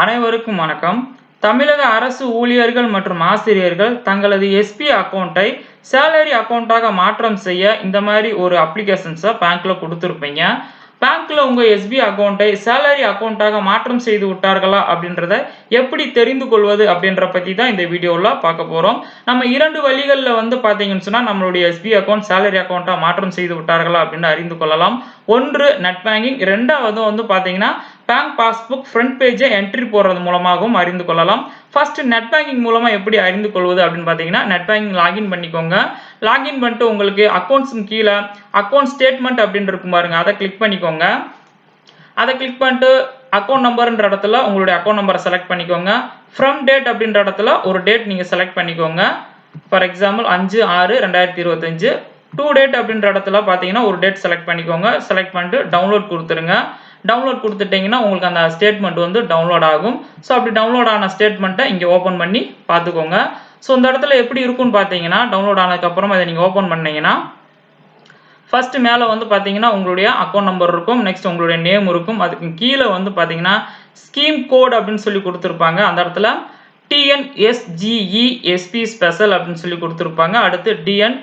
அனைவருக்கும் வணக்கம். தமிழக அரசு ஊழியர்கள் மற்றும் ஆசிரியர்கள் தங்களது எஸ்பி அக்கௌண்ட்டை சேலரி அக்கௌண்ட்டாக மாற்றம் செய்ய இந்த மாதிரி ஒரு அப்ளிகேஷன்ஸை பேங்க்கில் கொடுத்துருப்பீங்க. பேங்க்கில் உங்கள் எஸ்பி அக்கௌண்ட்டை சேலரி அக்கௌண்ட்டாக மாற்றம் செய்து விட்டார்களா அப்படின்றத எப்படி தெரிந்து கொள்வது அப்படின்ற பற்றி தான் இந்த வீடியோவில் பார்க்க போகிறோம் நம்ம இரண்டு வழிகளில் வந்து பார்த்தீங்கன்னு சொன்னால் நம்மளுடைய எஸ்பி அக்கௌண்ட் சேலரி அக்கௌண்ட்டாக மாற்றம் செய்து விட்டார்களா அப்படின்னு அறிந்து கொள்ளலாம். ஒன்று நெட் பேங்கிங் ரெண்டாவது வந்து பார்த்தீங்கன்னா பேங்க் பாஸ்புக் ஃப்ரண்ட் பேஜை என்ட்ரி போடுறது மூலமாகவும் அறிந்து கொள்ளலாம். ஃபர்ஸ்ட் நெட் பேங்கிங் மூலமாக எப்படி அறிந்து கொள்வது அப்படின்னு பார்த்தீங்கன்னா நெட் பேங்கிங் லாகின் பண்ணிக்கோங்க. லாகின் பண்ணிட்டு உங்களுக்கு அக்கௌண்ட்ஸும் கீழே அக்கௌண்ட் ஸ்டேட்மெண்ட் அப்படின்னு இருக்கும் பாருங்க அதை கிளிக் பண்ணிக்கோங்க. அதை கிளிக் பண்ணிட்டு அக்கௌண்ட் நம்பர்ன்ற இடத்துல உங்களுடைய அக்கௌண்ட் நம்பரை செலக்ட் பண்ணிக்கோங்க. ஃப்ரம் டேட் அப்படின்ற இடத்துல ஒரு டேட் நீங்கள் செலக்ட் பண்ணிக்கோங்க. ஃபார் எக்ஸாம்பிள் அஞ்சு ஆறு ரெண்டாயிரத்தி இருபத்தஞ்சு. டூ டேட் அப்படின்ற இடத்துல பார்த்தீங்கன்னா ஒரு டேட் செலக்ட் பண்ணிக்கோங்க. செலக்ட் பண்ணிட்டு டவுன்லோட் கொடுத்துருங்க. டவுன்லோட் கொடுத்துட்டிங்கன்னா உங்களுக்கு அந்த ஸ்டேட்மெண்ட் வந்து டவுன்லோட் ஆகும். ஸோ அப்படி டவுன்லோட் ஆன ஸ்டேட்மெண்ட்டை இங்கே ஓப்பன் பண்ணி பார்த்துக்கோங்க. ஸோ இந்த இடத்துல எப்படி இருக்கும்னு பார்த்தீங்கன்னா டவுன்லோட் ஆனதுக்கப்புறம் இதை நீங்கள் ஓப்பன் பண்ணிங்கன்னா ஃபஸ்ட்டு மேலே வந்து பார்த்தீங்கன்னா உங்களுடைய அக்கௌண்ட் நம்பர் இருக்கும். நெக்ஸ்ட் உங்களுடைய நேம் இருக்கும். அதுக்கு கீழே வந்து பார்த்தீங்கன்னா ஸ்கீம் கோட் அப்படின்னு சொல்லி கொடுத்துருப்பாங்க. அந்த இடத்துல டிஎன்எஸ்ஜிஇஎஸ்பி ஸ்பெஷல் அப்படின்னு சொல்லி கொடுத்துருப்பாங்க. அடுத்து TN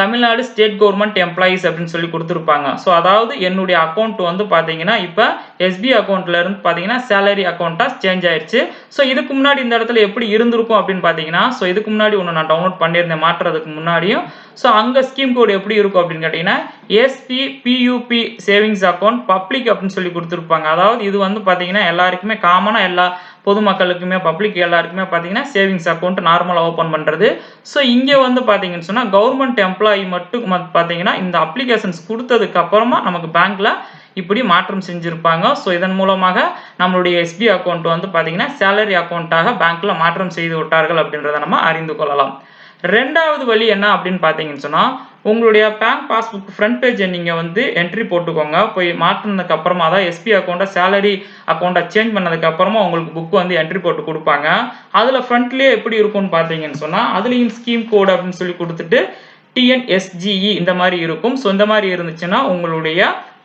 Tamil Nadu state government employees அப்படின்னு சொல்லி கொடுத்துருப்பாங்க. ஸோ அதாவது என்னுடைய அக்கௌண்ட் வந்து பார்த்தீங்கன்னா இப்போ எஸ்பி அக்கௌண்ட்ல இருந்து பார்த்தீங்கன்னா சேலரி அக்கௌண்ட்டாக சேஞ்ச் ஆயிடுச்சு ஸோ இதுக்கு முன்னாடி இந்த இடத்துல எப்படி இருந்திருக்கும் அப்படின்னு பார்த்தீங்கன்னா ஸோ இதுக்கு முன்னாடி ஒன்று நான் டவுன்லோட் பண்ணியிருந்தேன் மாற்றுறதுக்கு முன்னாடியும். ஸோ அங்கே ஸ்கீம் கோடு எப்படி இருக்கும் அப்படின்னு கேட்டிங்கன்னா SB PUB savings account public அப்படின்னு சொல்லி கொடுத்துருப்பாங்க. அதாவது இது வந்து பார்த்தீங்கன்னா எல்லாருக்குமே காமனாக எல்லா பொதுமக்களுக்குமே பப்ளிக் எல்லாருக்குமே பார்த்தீங்கன்னா சேவிங்ஸ் அக்கௌண்ட் நார்மலாக ஓப்பன் பண்ணுறது ஸோ இங்கே வந்து பார்த்தீங்கன்னு சொன்னால் கவர்மெண்ட் எம்ப்ளாயி மட்டும் பார்த்தீங்கன்னா இந்த அப்ளிகேஷன்ஸ் கொடுத்ததுக்கு அப்புறமா நமக்கு பேங்க்கில் இப்படி மாற்றம் செஞ்சுருப்பாங்க. ஸோ இதன் மூலமாக நம்மளுடைய எஸ்பி அக்கௌண்ட் வந்து பார்த்தீங்கன்னா சேலரி அக்கௌண்ட்டாக பேங்க்கில் மாற்றம் செய்து விட்டார்கள் அப்படின்றத நம்ம அறிந்து கொள்ளலாம். ரெண்டாவது வழி என்ன அப்படின்னு பார்த்தீங்கன்னு சொன்னால் உங்களுடைய பேங்க் பாஸ்புக் ஃப்ரண்ட் பேஜை நீங்கள் வந்து என்ட்ரி போட்டுக்கோங்க. போய் மாற்றினதுக்கு அப்புறமா தான் எஸ்பி அக்கௌண்ட்டை சேலரி அக்கௌண்ட்டை சேஞ்ச் பண்ணதுக்கு அப்புறமா உங்களுக்கு புக் வந்து என்ட்ரி போட்டு கொடுப்பாங்க. அதில் ஃப்ரண்ட்லேயே எப்படி இருக்கும்னு பார்த்தீங்கன்னு சொன்னால் அதுலேயும் ஸ்கீம் கோட் அப்படின்னு சொல்லி கொடுத்துட்டு டிஎன்எஸ்ஜிஇ இந்த மாதிரி இருக்கும். ஸோ இந்த மாதிரி இருந்துச்சுன்னா உங்களுடைய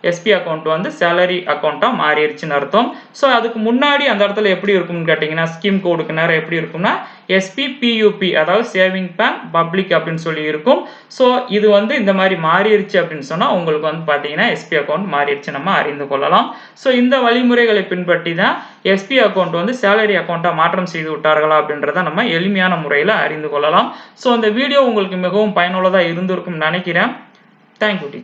எஸ்பி அக்கௌண்ட் வந்து சேலரி அக்கௌண்ட்டாக மாறிடுச்சுன்னு அர்த்தம். ஸோ அதுக்கு முன்னாடி அந்த இடத்துல எப்படி இருக்கும்னு கேட்டிங்கன்னா ஸ்கீம் கோடுக்கு நேரம் எப்படி இருக்கும்னா எஸ்பி பியூபி அதாவது சேவிங் பேங்க் பப்ளிக் அப்படின்னு சொல்லி இருக்கும். ஸோ இது வந்து இந்த மாதிரி மாறிடுச்சு அப்படின்னு சொன்னால் உங்களுக்கு வந்து பார்த்தீங்கன்னா எஸ்பி அக்கௌண்ட் மாறிடுச்சு நம்ம அறிந்து கொள்ளலாம். ஸோ இந்த வழிமுறைகளை பின்பற்றி தான் எஸ்பி அக்கௌண்ட் வந்து சேலரி அக்கௌண்ட்டாக மாற்றம் செய்து விட்டார்களா அப்படின்றத நம்ம எளிமையான முறையில் அறிந்து கொள்ளலாம். ஸோ அந்த வீடியோ உங்களுக்கு மிகவும் பயனுள்ளதாக இருந்திருக்கும் நினைக்கிறேன். தேங்க்யூ